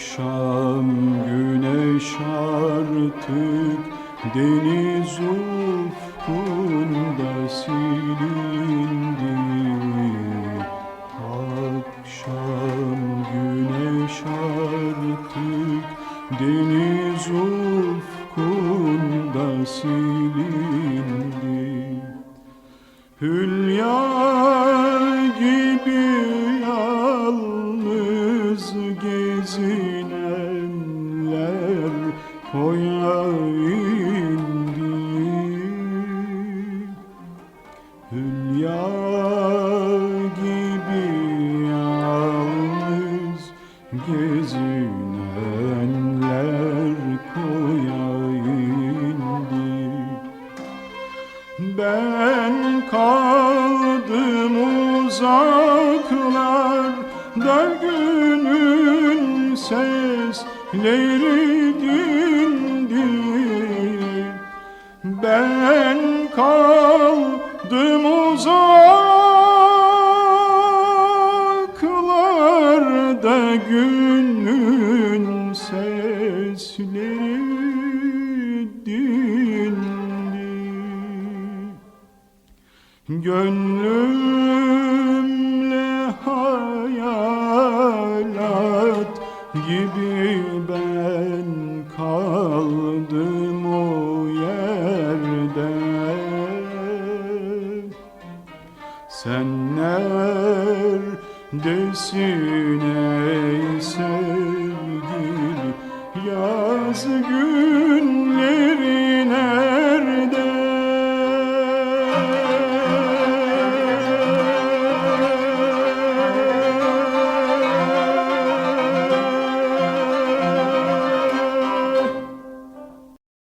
Akşam güneş artık deniz ufkunda deniz ufkunda silindi. Hülya gibi yalnız gezinenler koya indi. Hülya ben kaldım uzaklarda günün sesleri dindi Ben kaldım uzaklarda günün Gönlümle hayalat gibi ben kaldım o yerde. Sen neredesin ey sevgili? Yaz günü